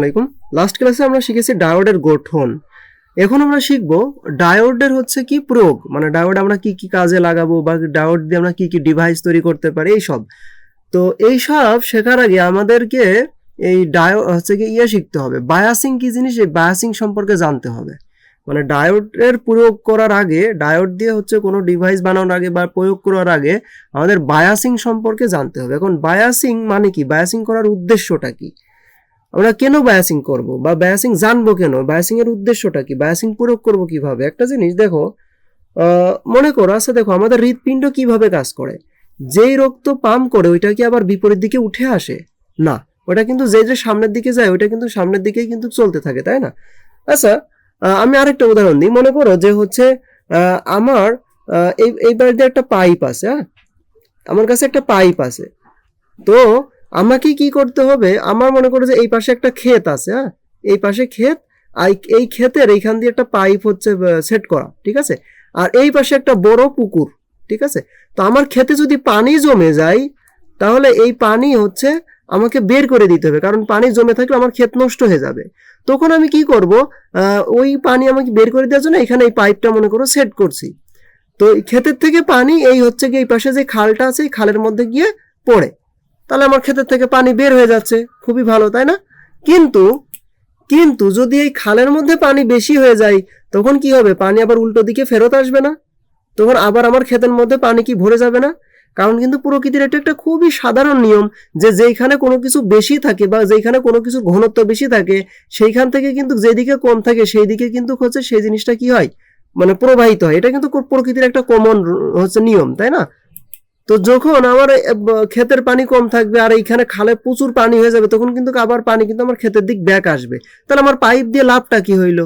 আলাইকুম। লাস্ট ক্লাসে আমরা শিখেছি ডায়োডের গঠন। এখন আমরা শিখব ডায়োডের হচ্ছে কি প্রয়োগ? মানে ডায়োড আমরা কি কি কাজে লাগাবো বা ডায়োড দিয়ে আমরা কি কি ডিভাইস তৈরি করতে পারি এইসব তো এইসব শেখার আগে আমাদেরকে এই ডায়ো হচ্ছে কি ইয়ে শিখতে হবে। বায়াসিং কি জিনিস? এই বায়াসিং সম্পর্কে জানতে হবে। মানে ডায়োডের প্রয়োগ করার আগে, ডায়োড দিয়ে হচ্ছে কোনো ডিভাইস বানানোর আগে বা প্রয়োগ করার আগে আমাদের বায়াসিং সম্পর্কে জানতে হবে। এখন বায়াসিং মানে কি? বায়াসিং করার উদ্দেশ্যটা কি? আমরা কেন বায়াসিং করব? বা বায়াসিং জানব কেন? বায়াসিং এর উদ্দেশ্যটা কি? বায়াসিং প্রয়োগ করব কীভাবে? একটা জিনিস দেখো মনে করো আচ্ছা দেখো, আমাদের হৃৎপিণ্ড কীভাবে কাজ করে? যেই রক্ত পাম্প করে, ওইটা কি আবার বিপরীত দিকে উঠে আসে? না। ওটা কিন্তু যে যে সামনের দিকে যায়, ওইটা কিন্তু সামনের দিকেই কিন্তু চলতে থাকে, তাই না? আচ্ছা আমি আরেকটা উদাহরণ দিই। মনে করো যে হচ্ছে আমার এই এইবার দিয়ে একটা পাইপ আছে হ্যাঁ? আমার কাছে একটা পাইপ আছে। তো আমাকে কি করতে হবে? আমার মনে করো যে এই পাশে একটা ক্ষেত আছে হ্যাঁ? এই পাশে ক্ষেত, আর এই ক্ষেতের এইখান দিয়ে একটা পাইপ হচ্ছে সেট করা, ঠিক আছে? আর এই পাশে একটা বড় পুকুর, ঠিক আছে? তো আমার ক্ষেতে যদি পানি জমে যায়, তাহলে এই পানি হচ্ছে আমাকে বের করে দিতে হবে, কারণ পানি জমে থাকলে আমার ক্ষেত নষ্ট হয়ে যাবে। তখন আমি কি করব? ওই পানি আমাকে বের করে দেওয়ার জন্য এখানে এই পাইপটা মনে করো সেট করছি। তো ক্ষেতের থেকে পানি এই হচ্ছে কি এই পাশে যে খালটা আছে, এই খালের মধ্যে গিয়ে পড়ে। তাহলে আমার ক্ষেতের থেকে পানি বের হয়ে যাচ্ছে। খুবই ভালো, তাই না? কিন্তু কিন্তু যদি এই খালের মধ্যে পানি বেশি হয়ে যায়, তখন কি হবে? পানি আবার উল্টো দিকে ফেরত আসবে না? তখন আবার আমার ক্ষেতের মধ্যে পানি কি ভরে যাবে না? কারণ কিন্তু প্রকৃতির এটা একটা খুবই সাধারণ নিয়ম যে যেইখানে কোনো কিছু বেশি থাকে বা যেইখানে কোনো কিছু ঘনত্ব বেশি থাকে, সেইখান থেকে কিন্তু যেদিকে কম থাকে সেই দিকে কিন্তু হচ্ছে সেই জিনিসটা কি হয়? মানে প্রবাহিত হয়। এটা কিন্তু প্রকৃতির একটা কমন হচ্ছে নিয়ম, তাই না? তো যখন আমার ক্ষেতের পানি কম থাকবে আর এইখানে খালে প্রচুর পানি হয়ে যাবে, তখন কিন্তু আবার পানি কিন্তু আমার ক্ষেতের দিক ব্যাক আসবে। তাহলে আমার পাইপ দিয়ে লাভটা কি হইল?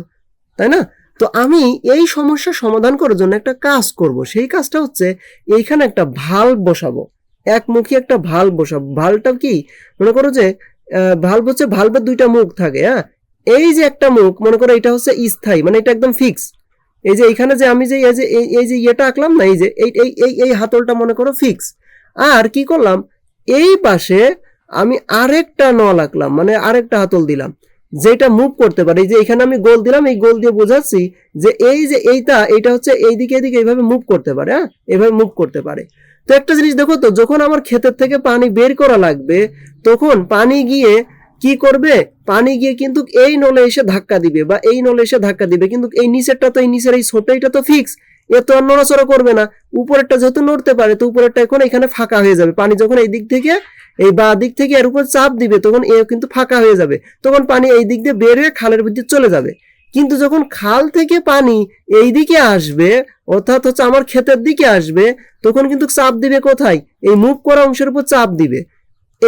তাই না? তো আমি এই সমস্যার সমাধান করার জন্য একটা কাজ করব। সেই কাজটা হচ্ছে এইখানে একটা ভালো বসাবো। একমুখী একটা ভালো বসাবো। ভালটা কি? মনে করো যে ভাল্ব হচ্ছে ভাল্বের দুইটা মুখ থাকে হ্যাঁ? এই যে একটা মুখ, মনে করো এটা হচ্ছে স্থায়ী মানে এটা একদম ফিক্স এই যে এইখানে যে আমি যে এই যে এই- যে ইয়েটা আঁকলাম না, এই যে এই এই এই হাতলটা মনে করো ফিক্স আর কি করলাম? এই পাশে আমি আরেকটা নল আঁকলাম মানে আরেকটা হাতল দিলাম, যেটা মুভ করতে পারে। এই যে এখানে আমি গোল দিলাম, এই গোল দিয়ে বোঝাচ্ছি যে এই যে এইটা এইটা হচ্ছে এইদিকে এদিকে এইভাবে মুভ করতে পারে হ্যাঁ? এইভাবে মুভ করতে পারে। তো একটা জিনিস দেখো তো, যখন আমার ক্ষেতের থেকে পানি বের করা লাগবে, তখন পানি গিয়ে কি করবে? পানি গিয়ে কিন্তু এই নলে এসে ধাক্কা দিবে বা এই নলে এসে ধাক্কা দিবে। কিন্তু এই নিচেরটা তো, এই নিচের এই ছোট এটা তো ফিক্স এ তো আর নড়াচড়া করবে না। উপরেরটা যেহেতু নড়তে পারে, তো উপরেরটা এখন এখানে ফাঁকা হয়ে যাবে। পানি যখন এই দিক থেকে, এই বা দিক থেকে এর উপর চাপ দিবে, তখন এ কিন্তু ফাঁকা হয়ে যাবে। তখন পানি এই দিক দিয়ে বের হয়ে খালের ভিতরে চলে যাবে। কিন্তু যখন খাল থেকে পানি এই দিকে আসবে, অর্থাৎ হচ্ছে আমার ক্ষেতের দিকে আসবে, তখন কিন্তু চাপ দিবে কোথায়? এই মুভ করা অংশের উপর চাপ দিবে।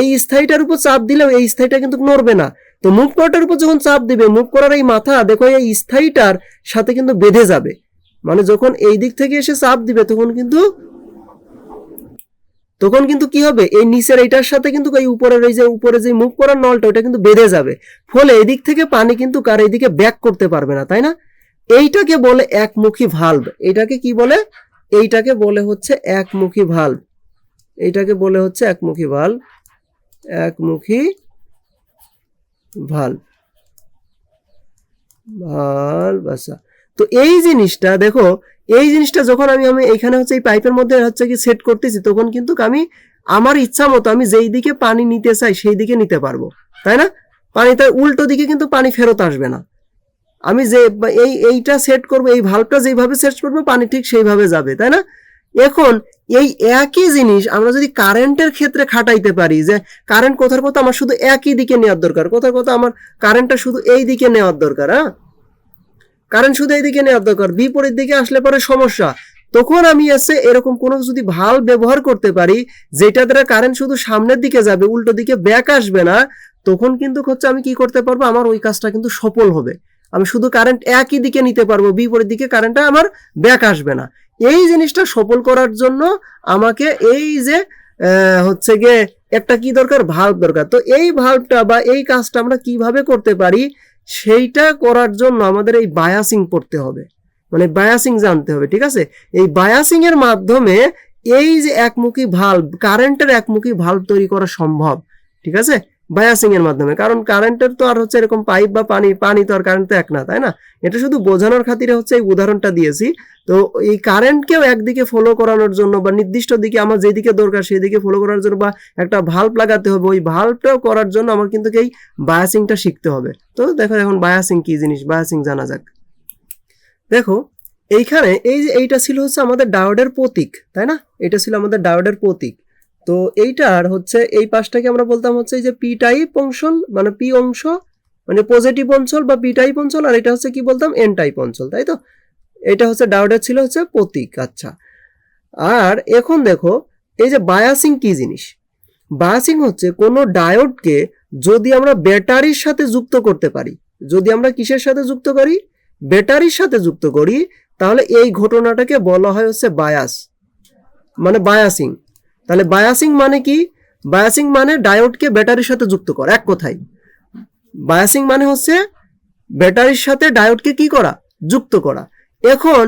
এই স্থায়ীটার উপর চাপ দিলেও এই স্থায়ীটা কিন্তু নড়বে না। তো মুভ করাটার উপর যখন চাপ দিবে মুভ করার এই মাথা, দেখো এই স্থায়ীটার সাথে কিন্তু বেঁধে যাবে। মানে যখন এই দিক থেকে এসে চাপ দিবে, তখন কিন্তু তখন কিন্তু কি হবে? এই নিচের এইটার সাথে কিন্তু এই উপরের এই যে উপরে যে মুভ করার নলটা, ওটা কিন্তু বেঁধে যাবে। ফলে এদিক থেকে পানি কিন্তু কার এইদিকে ব্যাক করতে পারবে না, তাই না? এইটাকে বলে একমুখী ভালভ এটাকে কি বলে? এইটাকে বলে হচ্ছে একমুখী ভালভ এইটাকে বলে হচ্ছে একমুখী ভালভ একমুখী ভালভ ভালভ আচ্ছা। তো এই জিনিসটা, দেখো, এই জিনিসটা যখন আমি আমি এখানে হচ্ছে এই পাইপের মধ্যে হচ্ছে কি সেট করতেছি, তখন কিন্তু আমি, আমার ইচ্ছা মতো আমি যেই দিকে পানি নিতে চাই, সেই দিকে নিতে পারব, তাই না? পানি তার উল্টো দিকে কিন্তু পানি ফেরত আসবে না। আমি যে এই, এইটা সেট করব, এই ভালভটা যেইভাবে সেট করব, পানি ঠিক সেইভাবে যাবে, তাই না? এখন এই একই জিনিস আমরা যদি কারেন্টের ক্ষেত্রে খাটাইতে পারি, যে কারেন্ট কোথার কথা আমার শুধু একই দিকে নেওয়ার দরকার, কোথার কথা আমার কারেন্টটা শুধু এই দিকে নেওয়ার দরকার হ্যাঁ? কারেন্ট শুধু এই দিকে নেওয়ার দরকার, বিপরীত দিকে আসলে পরে সমস্যা। তখন আমি আছে এরকম কোনো যদি ভালো ব্যবহার করতে পারি, যেটা দ্বারা কারেন্ট শুধু সামনের দিকে যাবে, উল্টো দিকে ব্যাক আসবে না, তখন কিন্তু হচ্ছে আমি কি করতে পারব, আমার ওই কাজটা কিন্তু সফল হবে। আমি শুধু কারেন্ট একই দিকে নিতে পারব, বিপরীত দিকে কারেন্টটা আমার ব্যাক আসবে না। এই জিনিসটা সফল করার জন্য আমাকে এই যে হচ্ছে গিয়ে একটা কি দরকার? ভাল্ব দরকার। তো এই ভাল্বটা বা এই কাজটা আমরা কীভাবে করতে পারি? সেইটা করার জন্য আমাদের এই বায়াসিং পড়তে হবে। মানে বায়াসিং জানতে হবে, ঠিক আছে? এই বায়াসিং এর মাধ্যমে এই যে একমুখী ভাল্ব কারেন্টের একমুখী ভাল্ব তৈরি করা সম্ভব, ঠিক আছে? বায়াসিং এর মাধ্যমে। কারণ কারেন্টের তো আর হচ্ছে এরকম পাইপ বা পানি পানি তো আর কারেন্ট তো এক না, তাই না? এটা শুধু বোঝানোর খাতিরে হচ্ছে এই উদাহরণটা দিয়েছি। তো এই কারেন্টকেও একদিকে ফলো করানোর জন্য বা নির্দিষ্ট দিকে আমার যেদিকে দরকার সেই দিকে ফলো করার জন্য বা একটা ভাল্ব লাগাতে হবে, ওই ভাল্বটাও করার জন্য আমার কিন্তু এই বায়াসিংটা শিখতে হবে। তো দেখো এখন বায়াসিং কি জিনিস? বায়াসিং জানা যাক। দেখো, এইখানে এই যে এইটা ছিল হচ্ছে আমাদের ডায়োডের প্রতীক, তাই না? এটা ছিল আমাদের ডায়োডের প্রতীক। তো এইটার হচ্ছে এই পাশটাকে আমরা বলতাম হচ্ছে এই যে পি টাইপ অঞ্চল মানে পি অংশ মানে পজিটিভ অঞ্চল বা পি টাইপ অঞ্চল, আর এটা হচ্ছে কি বলতাম এন টাইপ অঞ্চল, তাই তো? এটা হচ্ছে ডায়োডের ছিল হচ্ছে প্রতীক আচ্ছা। আর এখন দেখো, এই যে বায়াসিং কি জিনিস? বায়াসিং হচ্ছে কোনো ডায়োডকে যদি আমরা ব্যাটারির সাথে যুক্ত করতে পারি, যদি আমরা কিসের সাথে যুক্ত করি? ব্যাটারির সাথে যুক্ত করি, তাহলে এই ঘটনাটাকে বলা হয় হচ্ছে বায়াস মানে বায়াসিং তাহলে বায়াসিং মানে কি? বায়াসিং মানে ডায়োডকে ব্যাটারির সাথে যুক্ত করা, এক কথায়। বায়াসিং মানে হচ্ছে ব্যাটারির সাথে ডায়োডকে কি করা? যুক্ত করা। এখন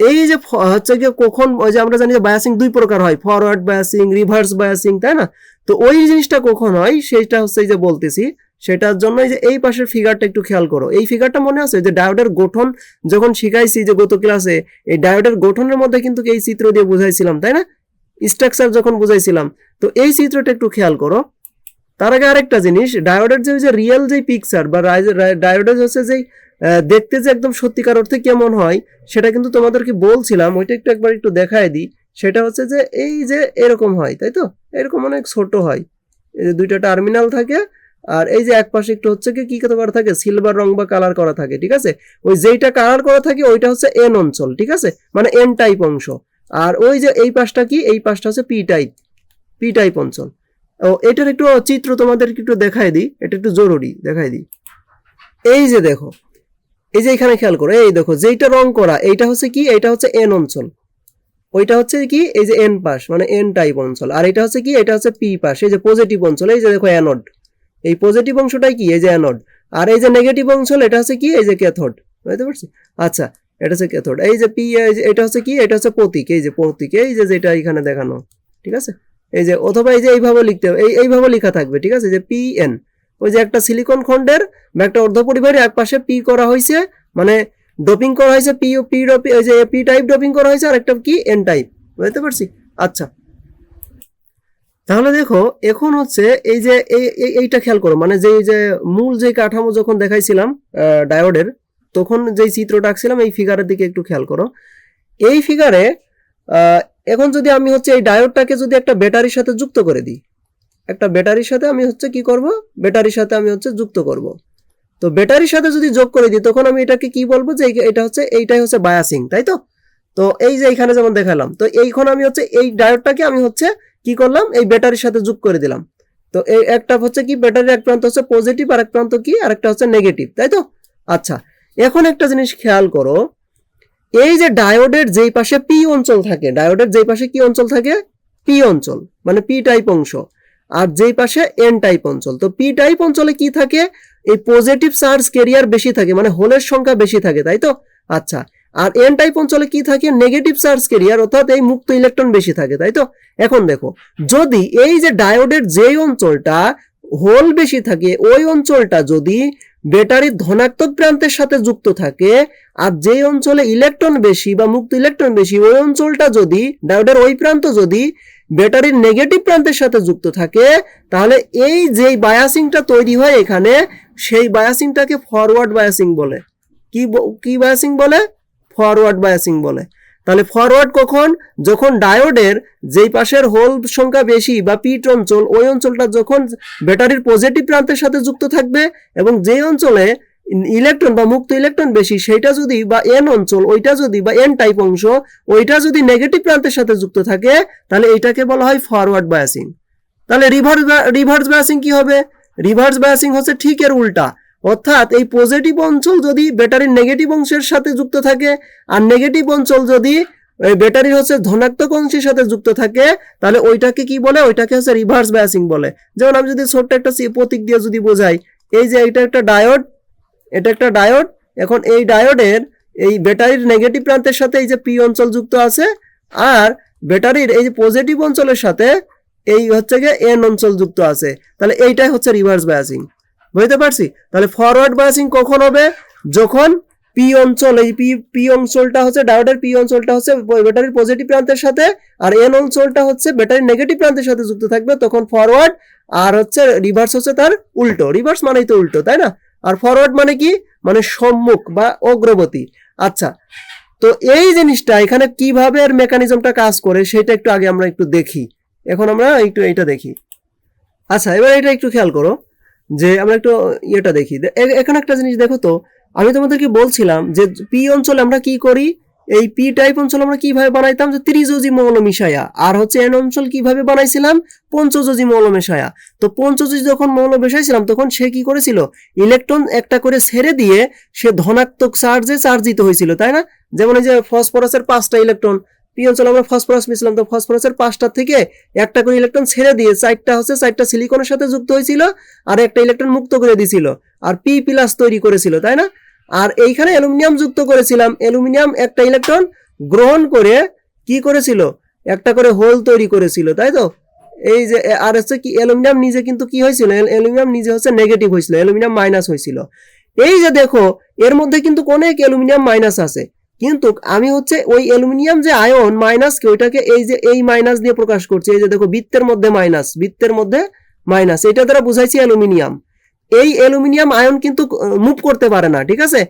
এই যে হচ্ছে গিয়ে কখন ওই যে আমরা জানি যে বায়াসিং দুই প্রকার হয় ফরওয়ার্ড বায়াসিং রিভার্স বায়াসিং তাই না? তো ওই জিনিসটা কখন হয়? সেটা হচ্ছে এই যে বলতেছি, সেটার জন্য যে এই পাশের ফিগারটা একটু খেয়াল করো। এই ফিগারটা মনে আছে? যে ডায়োডের গঠন যখন শিখাইছি যে গত ক্লাসে এই ডায়োডের গঠনের মধ্যে কিন্তু এই চিত্র দিয়ে বুঝাইছিলাম, তাই না? স্ট্রাকচার যখন বুঝাইছিলাম, তো এই চিত্রটা একটু খেয়াল করো। তার আগে আরেকটা জিনিস ডায়োডের যে যে রিয়েল যে পিকচার বা ডায়োডের হচ্ছে যে দেখতে যে একদম সত্যিকার অর্থে কেমন হয়, সেটা কিন্তু তোমাদেরকে বলছিলাম, ওইটা একটু একবার একটু দেখায় দিই। সেটা হচ্ছে যে এই যে এরকম হয়, তাই তো? এরকম অনেক ছোট হয়। এই দুইটা টার্মিনাল থাকে, আর এই যে এক পাশে একটু হচ্ছে কি কি করা থাকে? সিলভার রং বা কালার করা থাকে, ঠিক আছে? ওই যেইটা কালার করা থাকে, ওইটা হচ্ছে এন অঞ্চল, ঠিক আছে? মানে এন টাইপ অংশ। আর ওই যে এই পাশটা কি? এই পাশটা হচ্ছে পি টাইপ পি টাইপ অঞ্চল। ও, এটার একটু চিত্র তোমাদেরকে একটু দেখাই দিই। এটা একটু জরুরি, দেখাই দিই। এই যে দেখো, এই যে এখানে খেয়াল করো, এই দেখো, যেইটা রং করা, এইটা হচ্ছে কি? এইটা হচ্ছে এন অঞ্চল। ওইটা হচ্ছে কি? এই যে এন পাশ মানে এন টাইপ অঞ্চল। আর এটা হচ্ছে কি? এটা হচ্ছে পি পাশ, এই যে পজিটিভ অঞ্চল। এই যে দেখো অ্যানোড এই পজিটিভ অংশটাই কি? এই যে অ্যানোড আর এই যে নেগেটিভ অঞ্চল এটা হচ্ছে কি? এই যে ক্যাথোড বুঝতে পারছি? আচ্ছা এটা হচ্ছে ক্যাথোড এই যে পি এটা হচ্ছে কি? এটা হচ্ছে প্রতীক। এই যে প্রতীক, এই যে যেটা এখানে দেখানো, ঠিক আছে? এই যে অথবা এই যে এইভাবে লিখতে হবে, এই, এইভাবে লেখা থাকবে, ঠিক আছে? যে পি এন ওই যে একটা সিলিকন খন্ডের বা একটা অর্ধ পরিবারের এক পাশে পি করা হয়েছে মানে ডোপিং করা হয়েছে পি ও পি ডপি ওই যে পি টাইপ ডোপিং করা হয়েছে আর একটা কি? এন টাইপ বুঝতে পারছি? আচ্ছা। তাহলে দেখো, এখন হচ্ছে এই যে এই- এই- এইটা খেয়াল করো মানে যে যে মূল যে কাঠামো যখন দেখাইছিলাম ডায়োডের তখন যেই চিত্রটা আঁকছিলাম, এই ফিগারের দিকে একটু খেয়াল করো। এই ফিগারে এখন যদি আমি হচ্ছে এই ডায়োডটাকে যদি একটা ব্যাটারির সাথে যুক্ত করে দিই, একটা ব্যাটারির সাথে আমি হচ্ছে কি করব? ব্যাটারির সাথে আমি হচ্ছে যুক্ত করব। তো ব্যাটারির সাথে যদি যোগ করে দিই, তখন আমি এটাকে কি বলব যে এটা হচ্ছে এইটাই হচ্ছে বায়াসিং তাই তো? তো এই যে এখানে যেমন দেখালাম, তো এইখানে আমি হচ্ছে এই ডায়োডটাকে আমি হচ্ছে কি করলাম? এই ব্যাটারির সাথে যোগ করে দিলাম। তো এই একটা হচ্ছে কি ব্যাটারির এক প্রান্ত হচ্ছে পজিটিভ আর এক প্রান্ত কি? আর একটা হচ্ছে নেগেটিভ তাই তো? আচ্ছা এখন একটা জিনিস খেয়াল করো, এই যে ডায়োডের যেই পাশে পি অঞ্চল থাকে, ডায়োডের যেই পাশে কি অঞ্চল থাকে? পি অঞ্চল মানে পি টাইপ অংশ। আর যেই পাশে এন টাইপ অঞ্চল, তো পি টাইপ অঞ্চলে কি থাকে? এই পজিটিভ চার্জ কেরিয়ার বেশি থাকে মানে হোলের সংখ্যা বেশি থাকে, তাই তো? আচ্ছা আর এন টাইপ অঞ্চলে কি থাকে? নেগেটিভ চার্জ কেরিয়ার অর্থাৎ এই মুক্ত ইলেকট্রন বেশি থাকে, তাই তো? এখন দেখো, যদি এই যে ডায়োডের যেই অঞ্চলটা হোল বেশি থাকে, ওই অঞ্চলটা যদি ব্যাটারির ধনাত্মক প্রান্তের সাথে যুক্ত থাকে, আর যেই অঞ্চলে ইলেকট্রন বেশি বা মুক্ত ইলেকট্রন বেশি, ওই অঞ্চলটা যদি, ডায়োডের ওই প্রান্ত যদি ব্যাটারির নেগেটিভ প্রান্তের সাথে যুক্ত থাকে, তাহলে এই যেই বায়াসিংটা তৈরি হয় এখানে, সেই বায়াসিংটাকে ফরওয়ার্ড বায়াসিং বলে। কি কি বায়াসিং বলে? ফরওয়ার্ড বায়াসিং বলে। তাহলে ফরওয়ার্ড কখন? যখন ডায়োডের যেই পাশের হোল সংখ্যা বেশি বা পিট অঞ্চল ওই অঞ্চলটা যখন ব্যাটারির পজিটিভ প্রান্তের সাথে যুক্ত থাকবে এবং যেই অঞ্চলে ইলেকট্রন বা মুক্ত ইলেকট্রন বেশি, সেইটা যদি বা এন অঞ্চল, ওইটা যদি বা এন টাইপ অংশ, ওইটা যদি নেগেটিভ প্রান্তের সাথে যুক্ত থাকে, তাহলে এইটাকে বলা হয় ফরওয়ার্ড বায়াসিং তাহলে রিভার্স রিভার্স বায়াসিং কি হবে? রিভার্স বায়াসিং হচ্ছে ঠিক এর উল্টা। অর্থাৎ এই পজিটিভ অঞ্চল যদি ব্যাটারির নেগেটিভ অংশের সাথে যুক্ত থাকে, আর নেগেটিভ অঞ্চল যদি ব্যাটারির হচ্ছে ধনাত্মক অংশের সাথে যুক্ত থাকে, তাহলে ওইটাকে কি বলে? ওইটাকে হচ্ছে রিভার্স বায়াসিং বলে। যেমন আমি যদি ছোট্ট একটা প্রতীক দিয়ে যদি বোঝাই, এই যে এটা একটা ডায়োড এটা একটা ডায়োড এখন এই ডায়োডের এই ব্যাটারির নেগেটিভ প্রান্তের সাথে এই যে পি অঞ্চল যুক্ত আছে, আর ব্যাটারির এই যে পজিটিভ অঞ্চলের সাথে এই হচ্ছে গিয়ে এন অঞ্চল যুক্ত আছে। তাহলে এইটাই হচ্ছে রিভার্স বায়াসিং বুঝতে পারছি? তাহলে ফরওয়ার্ড বায়াসিং কখন হবে? যখন পি অঞ্চল, এই পি পি অঞ্চলটা হচ্ছে ডায়োডের পি অঞ্চলটা হচ্ছে ব্যাটারির পজিটিভ প্রান্তের সাথে, আর এন অঞ্চলটা হচ্ছে ব্যাটারির নেগেটিভ প্রান্তের সাথে যুক্ত থাকবে, তখন ফরওয়ার্ড আর হচ্ছে রিভার্স হচ্ছে তার উল্টো। রিভার্স মানেই তো উল্টো, তাই না? আর ফরওয়ার্ড মানে কি? মানে সম্মুখ বা অগ্রগতি। আচ্ছা তো এই জিনিসটা এখানে কীভাবে এর মেকানিজমটা কাজ করে, সেটা একটু আগে আমরা একটু দেখি। এখন আমরা একটু এটা দেখি। আচ্ছা এবার এটা একটু খেয়াল করো। যে আমরা একটু ইয়েটা দেখি। এখানে একটা জিনিস দেখো তো, আমি তোমাদেরকে বলছিলাম যে পি অঞ্চলে আমরা কি করি? এই পি টাইপ অঞ্চল আমরা কীভাবে বানাইতাম? যে ত্রিযোজি মৌল মিশায়া। আর হচ্ছে এন অঞ্চল কীভাবে বানাইছিলাম? পঞ্চযোজি মৌল মেশায়া। তো পঞ্চযোজি যখন মৌল মেশাইছিলাম, তখন সে কি করেছিল? ইলেকট্রন একটা করে ছেড়ে দিয়ে সে ধনাত্মক চার্জে চার্জিত হয়েছিল, তাই না? যেমন এই যে ফসফরাসের পাঁচটা ইলেকট্রন পি অঞ্চলে আমরা ফসফরাস মিশলাম। তো ফসফরাসের পাঁচটা থেকে একটা করে ইলেকট্রন ছেড়ে দিয়ে চারটা হচ্ছে চারটা সিলিকনের সাথে যুক্ত হয়েছিল আর একটা ইলেকট্রন মুক্ত করে দিয়েছিল আর পি প্লাস তৈরি করেছিল, তাই না? আর এইখানে অ্যালুমিনিয়াম যুক্ত করেছিলাম। অ্যালুমিনিয়াম একটা ইলেকট্রন গ্রহণ করে কি করেছিল? একটা করে হোল তৈরি করেছিল, তাই তো? এই যে, আর হচ্ছে কি, অ্যালুমিনিয়াম নিজে কিন্তু কি হয়েছিল? অ্যালুমিনিয়াম নিজে হচ্ছে নেগেটিভ হয়েছিল, অ্যালুমিনিয়াম মাইনাস হয়েছিল। এই যে দেখো, এর মধ্যে কিন্তু অনেক অ্যালুমিনিয়াম মাইনাস আছে। কিন্তু আমি হচ্ছে ওই অ্যালুমিনিয়াম যে আয়ন মাইনাসকে ওইটাকে এই যে, এই মাইনাস দিয়ে প্রকাশ করছি। এই যে দেখো, বৃত্তের মধ্যে মাইনাস বৃত্তের মধ্যে মাইনাস এটা দ্বারা বুঝাইছি অ্যালুমিনিয়াম। এই অ্যালুমিনিয়াম আয়ন কিন্তু মুভ করতে পারে না, ঠিক আছে?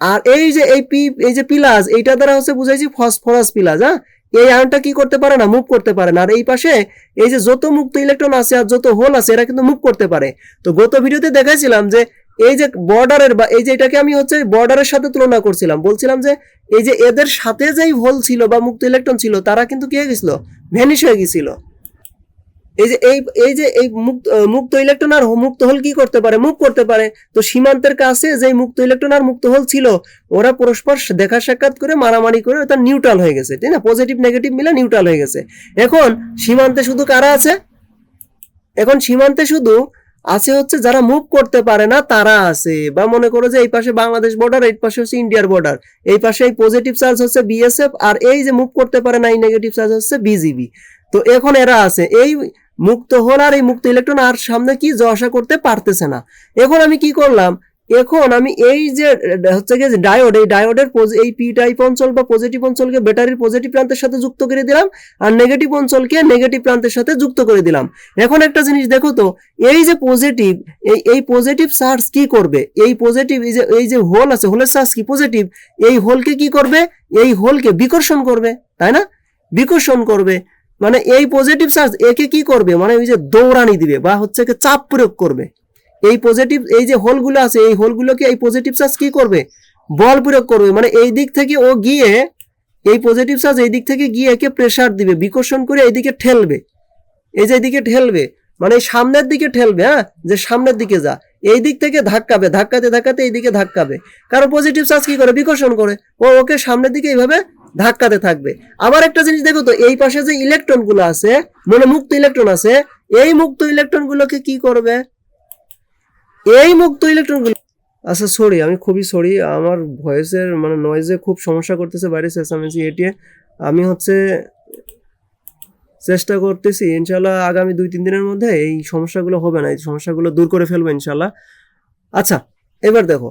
আর এই যে, এই পি, এই যে পিলাস এইটা দ্বারা হচ্ছে বুঝাইছি ফসফরাস পিলাস হ্যাঁ? এই আয়নটা কি করতে পারে না মুভ করতে পারে না। আর এই পাশে, এই যে যত মুক্ত ইলেকট্রন আছে আর যত হোল আছে, এরা কিন্তু মুভ করতে পারে। তো গত ভিডিওতে দেখাইছিলাম যে এই যে বর্ডারের বা এই যে এটাকে আমি হচ্ছে বর্ডারের সাথে তুলনা করছিলাম, বলছিলাম যে এই যে এদের সাথে যেই হোল ছিল বা মুক্ত ইলেকট্রন ছিল, তারা কিন্তু কি হয়ে গেছিল? ভ্যানিশ হয়ে গেছিল। এই যে এই এই যে এই মুক্ত মুক্ত ইলেকট্রন আর মুক্ত হোল কি করতে পারে? মুভ করতে পারে। তো সীমান্তের কাছে যে মুক্ত ইলেকট্রন আর মুক্ত হোল ছিল, ওরা পরস্পর দেখা সাক্ষাৎ করে, মারামারি করে ওটা নিউট্রাল হয়ে গেছে, তাই না? পজিটিভ নেগেটিভ মিলে নিউট্রাল হয়ে গেছে। এখন সীমান্তে শুধু কারা আছে? এখন সীমান্তে শুধু আছে হচ্ছে যারা মুভ করতে পারে না, তারা আছে। বা মনে করো যে এই পাশে বাংলাদেশ বর্ডার এই পাশে হচ্ছে ইন্ডিয়ার বর্ডার এই পাশে এই পজিটিভ চার্জ হচ্ছে বিএসএফ আর এই যে মুভ করতে পারে না, এই নেগেটিভ চার্জ হচ্ছে বিজিবি তো এখন এরা আছে। এই মুক্ত হল আর এই মুক্ত ইলেকট্রন আর সামনে কি জশা করতে পারতেছে না। এখন আমি কি করলাম? এখন আমি এই যে, হচ্ছে গিয়ে ডায়োড এই ডায়োডের এই পি টাইপ অঞ্চল বা পজিটিভ অঞ্চলকে ব্যাটারির পজিটিভ প্রান্তের সাথে যুক্ত করে দিলাম আর নেগেটিভ অঞ্চলকে নেগেটিভ প্রান্তের সাথে যুক্ত করে দিলাম। এখন একটা জিনিস দেখো তো, এই যে পজিটিভ এই এই পজিটিভ চার্জ কি করবে? এই পজিটিভ এই যে এই যে হোল আছে হোলের চার্জ কি পজিটিভ এই হোলকে কি করবে? এই হোলকে বিকর্ষণ করবে, তাই না? বিকর্ষণ করবে। মানে এই পজিটিভ চার্জ একে কি করবে? মানে ওই যে দৌড়ানি দিবে বা হচ্ছে চাপ প্রয়োগ করবে। এই পজিটিভ এই যে হোলগুলো আছে, এই হোলগুলোকে এই পজিটিভ চার্জ কি করবে? বল প্রয়োগ করবে। মানে এই দিক থেকে ও গিয়ে, এই পজিটিভ চার্জ এই দিক থেকে গিয়ে একে প্রেসার দিবে, বিকর্ষণ করে এইদিকে ঠেলবে। এই যে এইদিকে ঠেলবে মানে এই সামনের দিকে ঠেলবে হ্যাঁ? যে সামনের দিকে যা, এই দিক থেকে ধাক্কাবে, ধাক্কাতে ধাক্কাতে এইদিকে ধাক্কাবে। কারণ পজিটিভ চার্জ কি করে? বিকর্ষণ করে। ও ওকে সামনের দিকে এইভাবে ধাক্কাতে থাকবে। আবার একটা জিনিস দেখো তো, এই পাশে যে ইলেকট্রনগুলো আছে মানে মুক্ত ইলেকট্রন আছে, এই মুক্ত ইলেকট্রন গুলোকে কি করবে? এই মুক্ত ইলেকট্রনগুলো আচ্ছা সরি আমি খুবই সরি আমার ভয়েসের মানে নয়েজে খুব সমস্যা করতেছে বাইরে চেঁচামেচি এটিয়ে আমি হচ্ছে চেষ্টা করতেছি ইনশাল্লাহ আগামী দুই, তিন দিনের মধ্যে এই সমস্যাগুলো হবে না, এই সমস্যাগুলো দূর করে ফেলব ইনশাল্লাহ আচ্ছা এবার দেখো,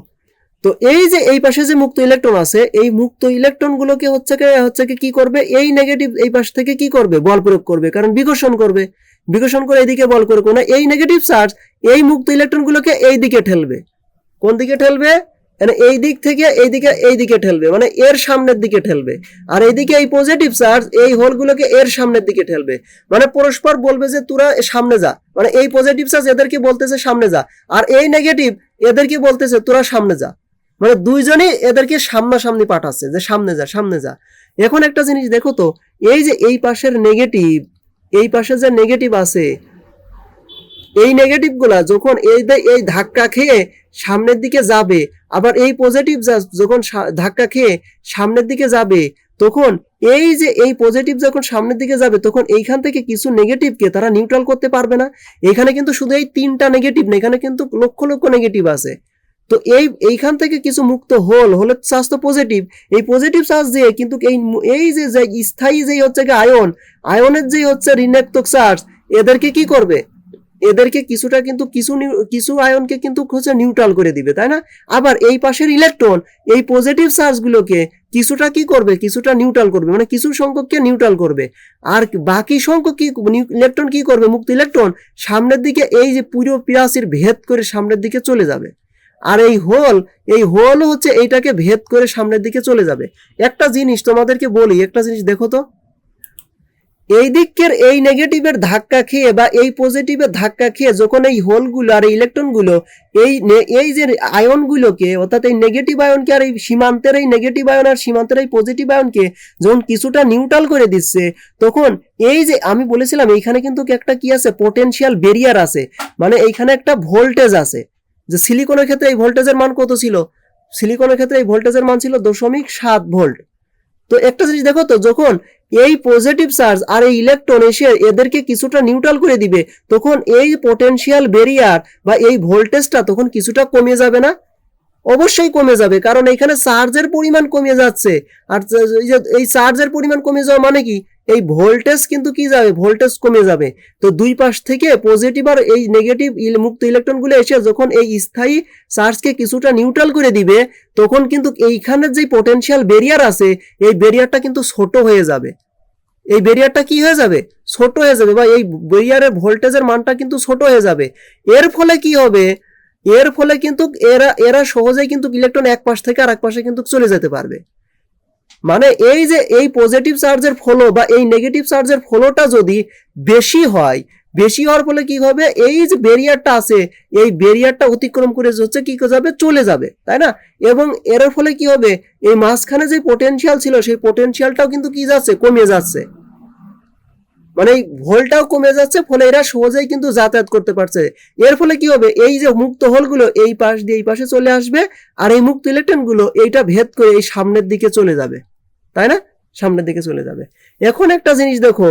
তো এই যে এই পাশে যে মুক্ত ইলেকট্রন আছে, এই মুক্ত ইলেকট্রনগুলোকে হচ্ছে কি হচ্ছে কি কি করবে? এই নেগেটিভ এই পাশ থেকে কি করবে? বল প্রয়োগ করবে, কারণ বিকর্ষণ করবে। বিকর্ষণ করে এইদিকে বল করে কোনো এই নেগেটিভ চার্জ এই মুক্ত ইলেকট্রন গুলোকে এই দিকে ঠেলবে। কোন দিকে ঠেলবে? মানে এই দিক থেকে এই দিকে এই দিকে ঠেলবে। মানে এর সামনের দিকে ঠেলবে। আর এইদিকে এই পজিটিভ চার্জ এই হোলগুলোকে এর সামনের দিকে ঠেলবে। মানে পরস্পর বলবে যে, তোরা সামনে যা। মানে এই পজিটিভ চার্জ এদেরকে বলতেছে, সামনে যা। আর এই নেগেটিভ এদেরকে বলতেছে, তোরা সামনে যা। মানে দুইজনই এদেরকে সামনাসামনি পাঠাচ্ছে যে, সামনে যা সামনে যা। এখন একটা জিনিস দেখো তো, এই যে এই পাশের নেগেটিভ এই পাশে যে নেগেটিভ আছে, এই নেগেটিভগুলা যখন এই এই ধাক্কা খেয়ে সামনের দিকে যাবে, আবার এই পজিটিভ যখন ধাক্কা খেয়ে সামনের দিকে যাবে, তখন এই যে এই পজিটিভ যখন সামনের দিকে যাবে, তখন এইখান থেকে কিছু নেগেটিভকে তারা নিউট্রাল করতে পারবে না। এখানে কিন্তু শুধু এই তিনটা নেগেটিভ না, এখানে কিন্তু লক্ষ লক্ষ নেগেটিভ আছে। তো এই, এইখান থেকে কিছু মুক্ত হোল, হলে চার্জ তো পজিটিভ এই পজিটিভ চার্জ দিয়ে কিন্তু এই এই যে স্থায়ী যেই হচ্ছে কি আয়ন, আয়নের যেই হচ্ছে ঋণাত্মক চার্জ এদেরকে কি করবে? এদেরকে কিছুটা কিন্তু কিছু কিছু আয়নকে কিন্তু হচ্ছে নিউট্রাল করে দিবে, তাই না? আবার এই পাশের ইলেকট্রন এই পজিটিভ চার্জগুলোকে কিছুটা কি করবে? কিছুটা নিউট্রাল করবে মানে কিছু সংখ্যককে নিউট্রাল করবে। আর বাকি সংখ্যক কি ইলেকট্রন কি করবে? মুক্ত ইলেকট্রন সামনের দিকে এই যে পুরো পিরাসির ভেদ করে সামনের দিকে চলে যাবে। আর এই হোল এই হোল হচ্ছে এইটাকে ভেদ করে সামনের দিকে চলে যাবে। একটা জিনিস তোমাদেরকে বলি, একটা জিনিস দেখো তো। এই দিকের এই নেগেটিভের ধাক্কা খেয়ে বা এই পজিটিভের ধাক্কা খেয়ে যখন এই হোলগুলো আর এই ইলেকট্রনগুলো এই এই যে আয়নগুলোকে, অর্থাৎ এই নেগেটিভ আয়নকে আর এই সীমান্তের এই নেগেটিভ আয়ন আর সীমান্তের এই পজিটিভ আয়নকে যখন কিছুটা নিউট্রাল করে দিচ্ছে, তখন এই যে আমি বলেছিলাম, এইখানে কিন্তু একটা কি আছে? পোটেনশিয়াল বেরিয়ার আছে। মানে এইখানে একটা ভোল্টেজ আছে। যে সিলিকনের ক্ষেত্রে এই ভোল্টেজের মান কত ছিল? সিলিকনের ক্ষেত্রে এই ভোল্টেজের মান ছিল দশমিক সাত ভোল্ট তো একটা জিনিস দেখো তো, যখন এই পজিটিভ চার্জ আর এই ইলেকট্রন এসে এদেরকে কিছুটা নিউট্রাল করে দিবে, তখন এই পোটেনশিয়াল বেরিয়ার বা এই ভোল্টেজটা তখন কিছুটা কমে যাবে না? অবশ্যই কমে যাবে, কারণ এখানে চার্জের পরিমাণ কমে যাচ্ছে। আর এই চার্জের পরিমাণ কমে যাওয়া মানে কি? এই ভোল্টেজ কিন্তু কি যাবে? ভোল্টেজ কমে যাবে। তো দুই পাশ থেকে পজিটিভ আর এই নেগেটিভ মুক্ত ইলেকট্রনগুলো এসে যখন এই স্থায়ী চার্জকে কিছুটা নিউট্রাল করে দিবে, তখন কিন্তু এইখানের যে পোটেনশিয়াল ব্যারিয়ার আছে, এই ব্যারিয়ারটা কিন্তু ছোট হয়ে যাবে। এই ব্যারিয়ারটা কি হয়ে যাবে? ছোট হয়ে যাবে বা এই বেরিয়ারের ভোল্টেজের মানটা কিন্তু ছোট হয়ে যাবে। এর ফলে কি হবে? এর ফলে কিন্তু এরা এরা সহজেই কিন্তু ইলেকট্রন এক পাশ থেকে আর এক পাশে কিন্তু চলে যেতে পারবে। মানে এই যে এই পজিটিভ চার্জের ফলো বা এই নেগেটিভ চার্জের ফলোটা যদি বেশি হয়, বেশি হওয়ার ফলে কি হবে? এই যে ব্যারিয়ারটা আছে, এই ব্যারিয়ারটা অতিক্রম করে হচ্ছে কি যাবে? চলে যাবে, তাই না? এবং এর ফলে কি হবে? এই মাঝখানে যে পোটেনশিয়াল ছিল, সেই পোটেনশিয়ালটাও কিন্তু কি যাচ্ছে? কমে যাচ্ছে। মানে এই ভোল্টটাও কমে যাচ্ছে, ফলে এরা সহজেই কিন্তু যাতায়াত করতে পারছে। এর ফলে কি হবে? এই যে মুক্ত হোলগুলো এই পাশ দিয়ে এই পাশে চলে আসবে, আর এই মুক্ত ইলেকট্রনগুলো এইটা ভেদ করে এই সামনের দিকে চলে যাবে। তাই না? সামনের দিকে চলে যাবে। এখন একটা জিনিস দেখো,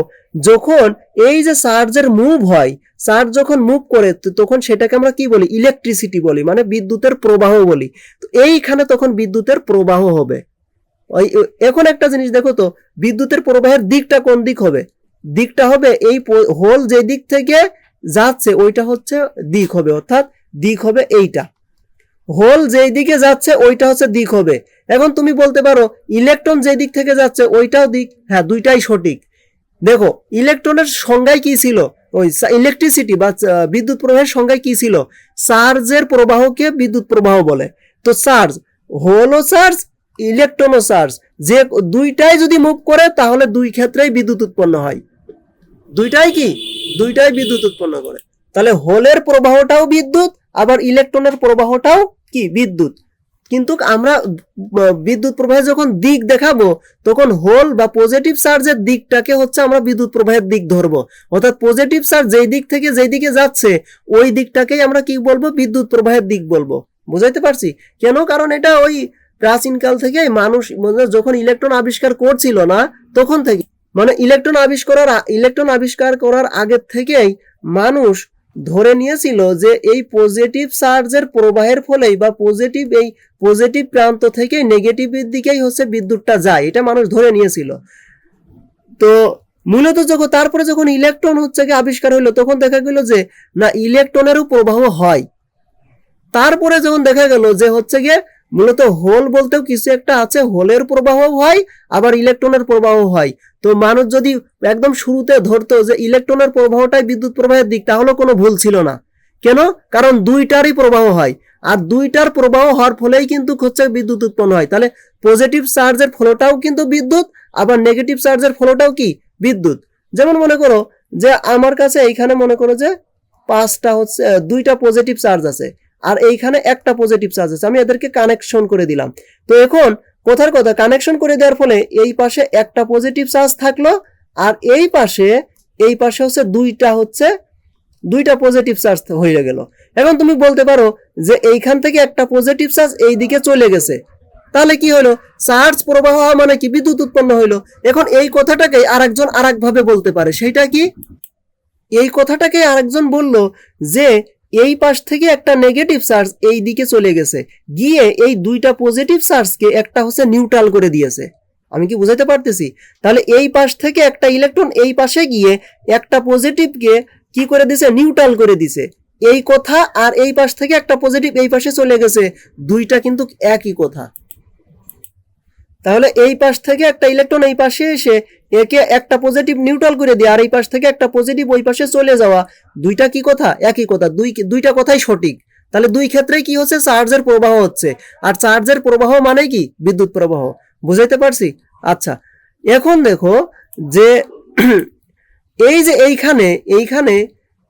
যখন এই যে চার্জের মুভ হয়, চার্জ যখন মুভ করে তখন সেটাকে আমরা কি বলি? ইলেকট্রিসিটি বলি মানে বিদ্যুতের প্রবাহ বলি। তো এইখানে তখন বিদ্যুতের প্রবাহ হবে। এখন একটা জিনিস দেখো তো, বিদ্যুতের প্রবাহের দিকটা কোন দিক হবে? দিকটা হবে এই হোল যে দিক থেকে যাচ্ছে, ওইটা হচ্ছে দিক হবে, অর্থাৎ দিক হবে এইটা। হোল যেই দিকে যাচ্ছে, ওইটা হচ্ছে দিক হবে। এখন তুমি বলতে পারো, ইলেকট্রন যে দিক থেকে যাচ্ছে, ওইটাও দিক হ্যাঁ দুইটাই সঠিক। দেখো, ইলেকট্রনের সংজ্ঞায় কি ছিল? ওই ইলেকট্রিসিটি বা বিদ্যুৎ প্রবাহের সংজ্ঞায় কি ছিল? চার্জের প্রবাহকে বিদ্যুৎ প্রবাহ বলে। তো চার্জ, হোলও চার্জ, ইলেকট্রনও চার্জ। যে দুইটাই যদি মুভ করে, তাহলে দুই ক্ষেত্রেই বিদ্যুৎ উৎপন্ন হয়। দুইটাই কি? দুইটাই বিদ্যুৎ উৎপন্ন করে। তাহলে হোলের প্রবাহটাও বিদ্যুৎ, আবার ইলেকট্রনের প্রবাহটাও কি? বিদ্যুৎ। কিন্তু আমরা বিদ্যুৎ প্রবাহের যখন দিক দেখাবো, তখন হোল বা পজিটিভ চার্জের দিকটাকে হচ্ছে আমরা বিদ্যুৎ প্রবাহের দিক ধরবো। অর্থাৎ পজিটিভ চার্জ যেই দিক থেকে যেই দিকে যাচ্ছে, ওই দিকটাকেই আমরা কি বলব? বিদ্যুৎ প্রবাহের দিক বলব। বুঝাইতে পারছি? কেন? কারণ এটা ওই প্রাচীনকাল থেকে মানুষ মানে যখন ইলেকট্রন আবিষ্কার করছিল না, তখন থেকে মানে ইলেকট্রন আবিষ্কার ইলেকট্রন আবিষ্কার করার আগের থেকেই মানুষ ধরে নিয়েছিল যে এই পজিটিভ চার্জের প্রবাহের ফলেই বা পজিটিভ এই পজিটিভ প্রান্ত থেকে নেগেটিভের দিকেই হচ্ছে বিদ্যুৎটা যায়, এটা মানুষ ধরে নিয়েছিল। তো মূলত যখন, তারপরে যখন ইলেকট্রন হচ্ছে কি আবিষ্কার হলো তখন দেখা গেল যে না ইলেকট্রনেরও প্রবাহ হয়। তারপরে যখন দেখা গেল যে হচ্ছে গিয়ে মূলত হোল বলতেও কিছু একটা আছে, হোলের প্রবাহ হয়, আবার ইলেকট্রনের প্রবাহ হয়। তো মানুষ যদি একদম শুরুতে ধরতো যে ইলেকট্রনের প্রবাহটাই বিদ্যুৎ প্রবাহের দিক, তাহলে কোনো ভুল ছিল না। কেন? কারণ দুইটারই প্রবাহ হয়। আর দুইটার প্রবাহ হওয়ার ফলেই কিন্তু হচ্ছে বিদ্যুৎ উৎপন্ন হয়। তাহলে পজিটিভ চার্জের ফ্লোটাও কিন্তু বিদ্যুৎ, আবার নেগেটিভ চার্জের ফ্লোটাও কি? বিদ্যুৎ। যেমন মনে করো যে আমার কাছে এইখানে মনে করো যে পাঁচটা হচ্ছে, দুইটা পজিটিভ চার্জ আছে। আর এইখানে একটা পজিটিভ চার্জ আছে। আমি এদেরকে কানেকশন করে দিলাম। তো এখন কথার কথা কানেকশন করে দেওয়ার ফলে এই পাশে একটা পজিটিভ চার্জ থাকল আর এই পাশে এই পাশে হচ্ছে দুইটা হচ্ছে, দুইটা পজিটিভ চার্জ হয়ে গেল। এখন তুমি বলতে পারো যে এইখান থেকে একটা পজিটিভ চার্জ এই দিকে চলে গেছে। তাহলে কি হলো? চার্জ প্রবাহ মানে কি? বিদ্যুৎ উৎপন্ন হইল। এখন এই কথাটাকে আরেকজন আরেকভাবে বলতে পারে। সেইটা কি? এই কথাটাকে আরেকজন বলল যে এই পাশ থেকে একটা নেগেটিভ চার্জ এই দিকে চলে গেছে। গিয়ে এই দুইটা পজিটিভ চার্জকে একটা হচ্ছে নিউট্রাল করে দিয়েছে। আমি কি বুঝাইতে পারতেছি? তাহলে এই পাশ থেকে একটা ইলেকট্রন এই পাশে গিয়ে একটা পজিটিভকে কি করে দিছে? নিউট্রাল করে দিছে। এই কথা আর এই পাশ থেকে একটা পজিটিভ এই পাশে চলে গেছে। দুইটা কিন্তু একই কথা। তাহলে এই পাশ থেকে একটা ইলেকট্রন এই পাশে এসে একে একটা পজিটিভ নিউট্রাল করে দিয়ে, আর এই পাশ থেকে একটা পজিটিভ ওই পাশে চলে যাওয়া। দুইটা কি কথা? একই কথা। দুই দুইটা কথাই সঠিক। তাহলে দুই ক্ষেত্রে কি হচ্ছে? চার্জের প্রবাহ হচ্ছে। আর চার্জের প্রবাহ মানে কি? বিদ্যুৎ প্রবাহ। বুঝাইতে পারছি? আচ্ছা। এখন দেখো যে এই যে এইখানে এইখানে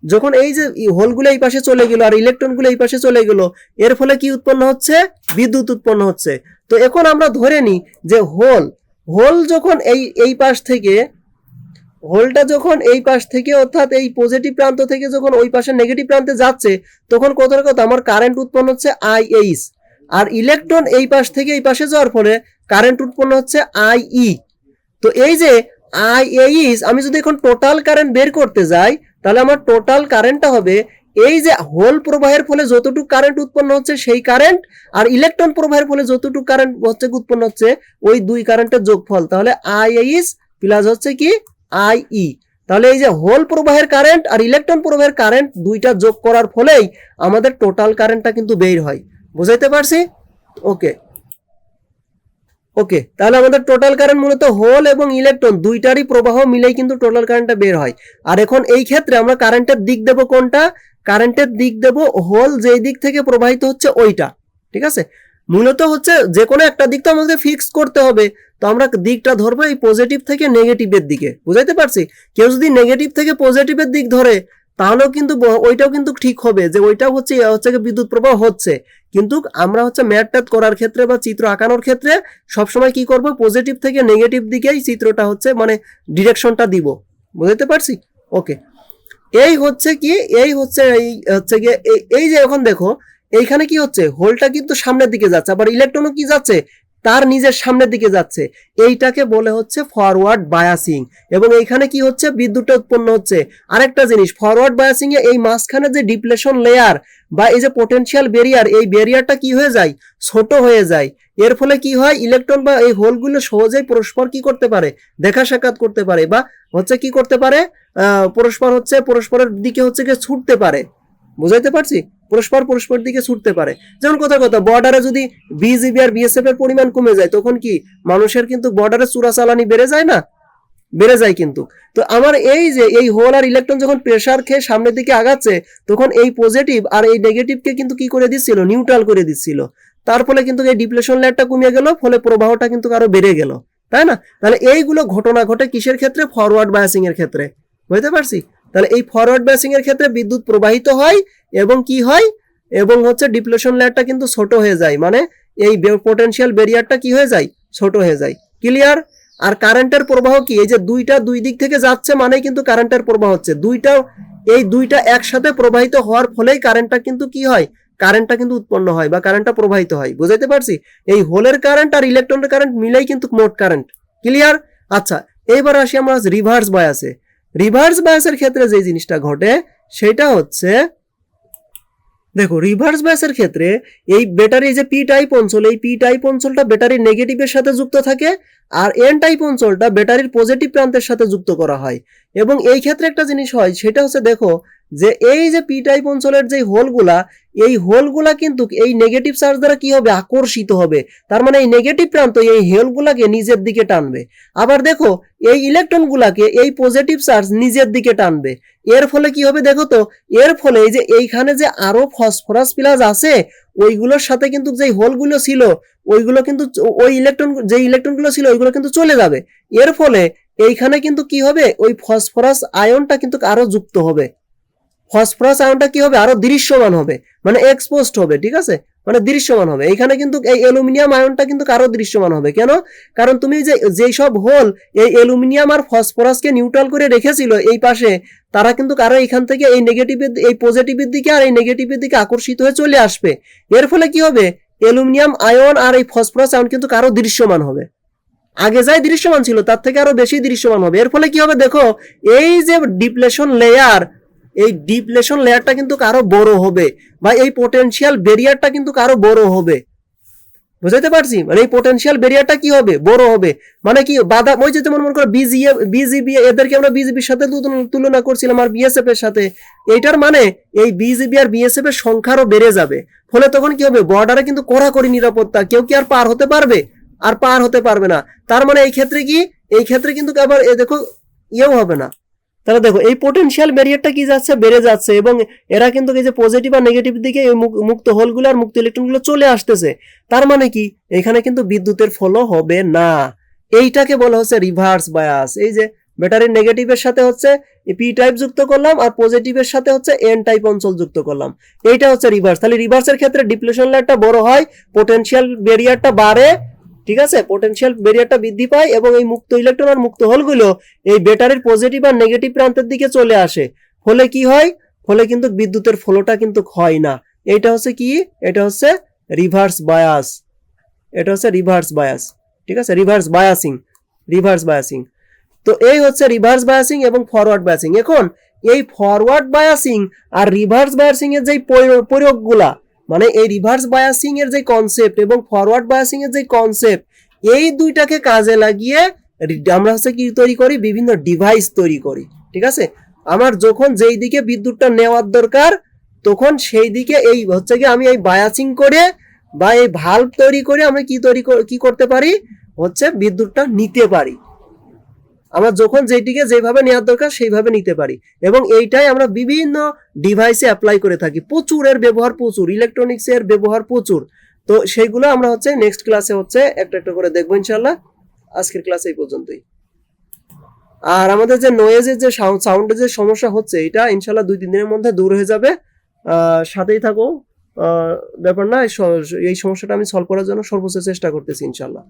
যখন এই যে হোলগুলো এই পাশে চলে গেল, আর ইলেকট্রনগুলো এই পাশে চলে গেল, এর ফলে কি উৎপন্ন হচ্ছে? বিদ্যুৎ উৎপন্ন হচ্ছে। তো এখন আমরা ধরে নিই যে হোল হোল যখন এই এই পাশ থেকে, হোলটা যখন এই পাশ থেকে অর্থাৎ এই পজিটিভ প্রান্ত থেকে যখন ওই পাশে নেগেটিভ প্রান্তে যাচ্ছে, তখন কত কত আমার কারেন্ট উৎপন্ন হচ্ছে আই এইচ আর ইলেকট্রন এই পাশ থেকে এই পাশে যাওয়ার ফলে কারেন্ট উৎপন্ন হচ্ছে আই ই তো এই যে আই এইচ আমি যদি এখন টোটাল কারেন্ট বের করতে যাই, তাহলে আমার টোটাল কারেন্টটা হবে এই যে হোল প্রবাহের ফলে যতটুকু কারেন্ট উৎপন্ন হচ্ছে, সেই কারেন্ট আর ইলেকট্রন প্রবাহের ফলে যতটুকু কারেন্ট হচ্ছে উৎপন্ন হচ্ছে, ওই দুই কারেন্টের যোগফল। তাহলে আই এইচ প্লাস হচ্ছে কি আই ই তাহলে এই যে হোল প্রবাহের কারেন্ট আর ইলেকট্রন প্রবাহের কারেন্ট দুইটা যোগ করার ফলেই আমাদের টোটাল কারেন্টটা কিন্তু বের হয়। বুঝাইতে পারছি? ওকে। ওকে, তাহলে আমাদের টোটাল কারেন্ট মূলত হোল এবং ইলেকট্রন দুইটারই প্রবাহ মিলেই কিন্তু টোটাল কারেন্টটা বের হয়। আর এখন এই ক্ষেত্রে আমরা কারেন্টের দিক দেব কোনটা? কারেন্টের দিক দেব হোল যেই দিক থেকে প্রবাহিত হচ্ছে ওইটা, ঠিক আছে? মূলত হচ্ছে যে কোনো একটা দিক তো আমাদের ফিক্স করতে হবে, তো আমরা দিকটা ধরবো এই পজিটিভ থেকে নেগেটিভের দিকে, বুঝাইতে পারছি? কেউ যদি নেগেটিভ থেকে পজিটিভের দিক ধরে, তাহলেও কিন্তু ওইটাও কিন্তু ঠিক হবে, যে ওইটাও হচ্ছে হচ্ছে বিদ্যুৎ প্রবাহ হচ্ছে। কিন্তু আমরা হচ্ছে ম্যাট করার ক্ষেত্রে বা চিত্র আঁকানোর ক্ষেত্রে সবসময় কি করব? পজিটিভ থেকে নেগেটিভ দিকেই চিত্রটা হচ্ছে মানে ডিরেকশনটা দিব বুঝতে পারছি? ওকে এই হচ্ছে কি, এই হচ্ছে এই, হচ্ছে গিয়ে এই- এই যে এখন দেখো, এইখানে কি হচ্ছে? হোলটা কিন্তু সামনের দিকে যাচ্ছে, আবার ইলেকট্রনও কি যাচ্ছে? তার নিজের সামনের দিকে যাচ্ছে। এইটাকে বলে হচ্ছে ফরওয়ার্ড বায়াসিং এবং এইখানে কি হচ্ছে? বিদ্যুৎটা উৎপন্ন হচ্ছে। আরেকটা জিনিস ফরওয়ার্ড বায়াসিং এ এই মাঝখানে যে ডিপ্লেশন লেয়ার বা এই যে পোটেনশিয়াল ব্যারিয়ার এই ব্যারিয়ারটা কি হয়ে যায়? ছোট হয়ে যায়। এর ফলে কি হয়? ইলেকট্রন বা এই হোলগুলো সহজেই পরস্পর কি করতে পারে? দেখা সাক্ষাৎ করতে পারে বা হচ্ছে কি করতে পারে? পরস্পর হচ্ছে, পরস্পরের দিকে হচ্ছে গিয়ে ছুটতে পারে। বুঝাইতে পারছি? পরস্পর পরস্পর দিকে ছুটতে পারে। যেমন কথা কথা বর্ডারে যদি বিজিবি আর বিএসএফ এর পরিমাণ কমে যায়, তখন কি মানুষের কিন্তু বর্ডারে চোরাচালানি বেড়ে যায় না? বেড়ে যায় কিন্তু। তো আমার এই যে, এই হোল আর ইলেকট্রন যখন প্রেসার খেয়ে সামনের দিকে আগাচ্ছে, তখন এই পজিটিভ আর এই নেগেটিভকে কিন্তু কি করে দিচ্ছিল? নিউট্রাল করে দিচ্ছিল। তার ফলে কিন্তু এই ডিপ্লেশন লেয়ারটা কমে গেল, ফলে প্রবাহটা কিন্তু আরও বেড়ে গেল। তাই না? তাহলে এইগুলো ঘটনা ঘটে কিসের ক্ষেত্রে? ফরওয়ার্ড বায়াসিং এর ক্ষেত্রে। বুঝতে পারছি? তাহলে এই ফরওয়ার্ড বায়াসিং এর ক্ষেত্রে বিদ্যুৎ প্রবাহিত হয় এবং কি হয়? এবং হচ্ছে ডিপ্লেশন লেয়ারটা কিন্তু ছোট হয়ে যায়। মানে এই পোটেনশিয়াল ব্যারিয়ারটা কি হয়ে যায়? ছোট হয়ে যায়। ক্লিয়ার আর কারেন্টের প্রবাহ কি? এই যে দুইটা দুই দিক থেকে যাচ্ছে মানে কিন্তু কারেন্টের প্রবাহ হচ্ছে। দুইটা এই দুইটা একসাথে প্রবাহিত হওয়ার ফলেই কারেন্টটা কিন্তু কি হয়? কারেন্টটা কিন্তু উৎপন্ন হয় বা কারেন্টটা প্রবাহিত হয়। বুঝাইতে পারছি? এই হোলের কারেন্ট আর ইলেকট্রনের কারেন্ট মিলেই কিন্তু মোট কারেন্ট ক্লিয়ার আচ্ছা এইবার আসি আমরা রিভার্স বায়াসে রিভার্স বায়াসের ক্ষেত্রে যে জিনিসটা ঘটে, সেটা হচ্ছে দেখো রিভার্স ব্যাসের ক্ষেত্রে এই ব্যাটারি যে পি টাইপ অঞ্চল, এই পি টাইপ অঞ্চলটা ব্যাটারির নেগেটিভের সাথে যুক্ত থাকে আর এন টাইপ অঞ্চলটা ব্যাটারির পজিটিভ প্রান্তের সাথে যুক্ত করা হয়। এবং এই ক্ষেত্রে একটা জিনিস হয়, সেটা হচ্ছে দেখো যে এই যে পি টাইপ অঞ্চলের যে হোলগুলা এই হোলগুলা কিন্তু এই নেগেটিভ চার্জ দ্বারা কি হবে? আকর্ষিত হবে। তার মানে এই নেগেটিভ প্রান্ত এই হোলগুলাকে নিজের দিকে টানবে। আবার দেখো, এই ইলেকট্রনগুলাকে এই পজিটিভ চার্জ নিজের দিকে টানবে। এর ফলে কি হবে দেখো তো? এর ফলে এই যে এইখানে যে আরও ফসফরাস প্লাস আছে, ওইগুলোর সাথে কিন্তু যে হোলগুলো ছিল, ওইগুলো কিন্তু ওই ইলেকট্রন যে ইলেকট্রনগুলো ছিল, ওইগুলো কিন্তু চলে যাবে। এর ফলে এইখানে কিন্তু কি হবে? ওই ফসফরাস আয়নটা কিন্তু আরও যুক্ত হবে। ফসফরাস আয়নটা কি হবে? আরও দৃশ্যমান হবে। মানে এক্সপোজড হবে, ঠিক আছে? মানে দৃশ্যমান হবে। এখানে কিন্তু এই অ্যালুমিনিয়াম আয়নটা কিন্তু আরও দৃশ্যমান হবে। কেন? কারণ তুমি যে, যেই সব হোল এই অ্যালুমিনিয়াম আর ফসফরাসকে নিউট্রাল করে রেখেছিল এই পাশে, তারা কিন্তু কারও এখান থেকে এই নেগেটিভের এই পজিটিভের দিকে আর এই নেগেটিভের দিকে আকর্ষিত হয়ে চলে আসবে। এর ফলে কি হবে? অ্যালুমিনিয়াম আয়ন আর এই ফসফরাস আয়ন কিন্তু কারও দৃশ্যমান হবে। আগে যাই দৃশ্যমান ছিল, তার থেকে আরও বেশি দৃশ্যমান হবে। এর ফলে কি হবে? দেখো, এই যে ডিপ্লেশন লেয়ার এই ডিপ্লেশন লেয়ারটা কিন্তু আরও বড় হবে বা এই পোটেনশিয়াল ব্যারিয়ারটা কিন্তু আরও বড় হবে। বুঝাইতে পারছি? মানে এই পোটেনশিয়াল ব্যারিয়ারটা কি হবে? বড় হবে। মানে কি বাধা ওই যে যেমন মনে করো বিজিএ বিজিবি এদেরকে আমরা বিজিবির সাথে তুলনা- করছিলাম আর বিএসএফ এর সাথে। এইটার মানে এই বিজিবি আর বিএসএফ এর সংখ্যারও বেড়ে যাবে। ফলে তখন কি হবে? বর্ডারে কিন্তু কড়াকড়ি নিরাপত্তা। কেউ কি আর পার হতে পারবে? আর পার হতে পারবে না। তার মানে এই ক্ষেত্রে কি? এই ক্ষেত্রে কিন্তু আবার দেখো, ইয়েও হবে না। তাহলে দেখো, এই পোটেনশিয়াল ব্যারিয়ারটা কি যাচ্ছে? বেড়ে যাচ্ছে এবং এরা কিন্তু এই যে পজিটিভ আর নেগেটিভ দিকে এই মুক- মুক্ত হোলগুলো আর মুক্ত ইলেকট্রনগুলো চলে আসতেছে। তার মানে কি? এখানে কিন্তু বিদ্যুতের ফলো হবে না। এইটাকে বলা হচ্ছে রিভার্স বায়াস এই যে ব্যাটারির নেগেটিভের সাথে হচ্ছে পি টাইপ যুক্ত করলাম আর পজিটিভের সাথে হচ্ছে এন টাইপ অঞ্চল যুক্ত করলাম। এইটা হচ্ছে রিভার্স তাহলে রিভার্সের ক্ষেত্রে ডিপ্লেশন লাইনটা বড় হয় পোটেনশিয়াল ব্যারিয়ারটা বাড়ে ঠিক আছে? পোটেনশিয়াল ব্যারিয়ারটা বৃদ্ধি পায় এবং এই মুক্ত ইলেকট্রন আর মুক্ত হোলগুলো এই ব্যাটারির পজিটিভ আর নেগেটিভ প্রান্তের দিকে চলে আসে। ফলে কি হয়? ফলে কিন্তু বিদ্যুতের ফ্লোটা কিন্তু হয় না। এটা হচ্ছে কি? এটা হচ্ছে রিভার্স বায়াস এটা হচ্ছে রিভার্স বায়াস ঠিক আছে? রিভার্স বায়াসিং রিভার্স বায়াসিং তো এই হচ্ছে রিভার্স বায়াসিং এবং ফরওয়ার্ড বায়াসিং এখন এই ফরওয়ার্ড বায়াসিং আর রিভার্স বায়াসিং এর যে প্রয়োগ- প্রয়োগগুলা মানে এই রিভার্স বায়াসিং এর যে কনসেপ্ট এবং ফরওয়ার্ড বায়াসিং এর যে কনসেপ্ট এই দুইটাকে কাজে লাগিয়ে আমরা হচ্ছে কি তৈরি করি? বিভিন্ন ডিভাইস তৈরি করি, ঠিক আছে? আমার যখন যেই দিকে বিদ্যুৎটা নেওয়ার দরকার, তখন সেই দিকে এই হচ্ছে কি আমি এই বায়াসিং করে বা এই ভাল্ব তৈরি করে আমি কি তৈরি কি করতে পারি? হচ্ছে বিদ্যুৎটা নিতে পারি। আমরা যখন যেটিকে যেভাবে নেওয়ার দরকার সেইভাবে নিতে পারি। এবং এইটাই আমরা বিভিন্ন ডিভাইসে অ্যাপ্লাই করে থাকি। প্রচুর এর ব্যবহার প্রচুর ইলেকট্রনিক্স এর ব্যবহার প্রচুর। তো সেইগুলো আমরা হচ্ছে নেক্সট ক্লাসে হচ্ছে একটা একটা করে দেখব ইনশাল্লাহ আজকের ক্লাস এই পর্যন্তই। আর আমাদের যে নয়েজের যে সাউন্ডের যে সমস্যা হচ্ছে, এটা ইনশাল্লাহ দুই, তিন দিনের মধ্যে দূর হয়ে যাবে। সাথেই থাকো। ব্যাপার না, এই সমস্যাটা আমি সলভ করার জন্য সর্বোচ্চ চেষ্টা করতেছি ইনশাল্লাহ